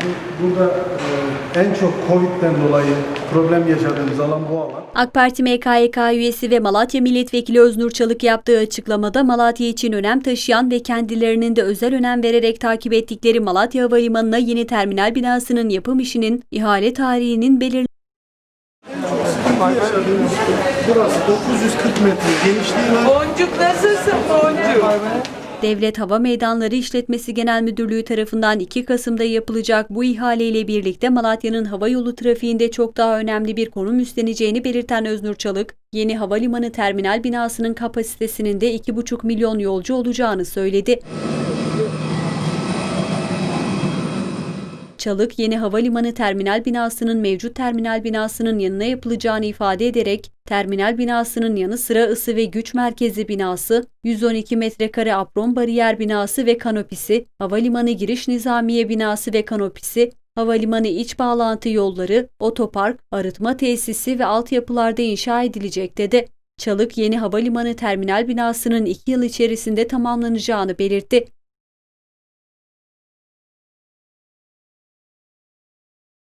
bu- burada e, en çok Covid'den dolayı problem yaşadığımız alan bu alan. AK Parti MKYK üyesi ve Malatya Milletvekili Öznur Çalık yaptığı açıklamada Malatya için önem taşıyan ve kendilerinin de özel önem vererek takip ettikleri Malatya Havalimanı'na yeni terminal binasının yapım işinin ihale tarihinin belirlenmesi burası 940 metre genişliği var. Boncuk nasılsın boncuk? Devlet Hava Meydanları İşletmesi Genel Müdürlüğü tarafından 2 Kasım'da yapılacak bu ihaleyle birlikte Malatya'nın hava yolu trafiğinde çok daha önemli bir konum üstleneceğini belirten Öznur Çalık, yeni havalimanı terminal binasının kapasitesinin de 2,5 milyon yolcu olacağını söyledi. Çalık, yeni havalimanı terminal binasının mevcut terminal binasının yanına yapılacağını ifade ederek, terminal binasının yanı sıra ısı ve güç merkezi binası, 112 metrekare apron bariyer binası ve kanopisi, havalimanı giriş nizamiye binası ve kanopisi, havalimanı iç bağlantı yolları, otopark, arıtma tesisi ve altyapılarda inşa edilecek dedi. Çalık, yeni havalimanı terminal binasının 2 yıl içerisinde tamamlanacağını belirtti.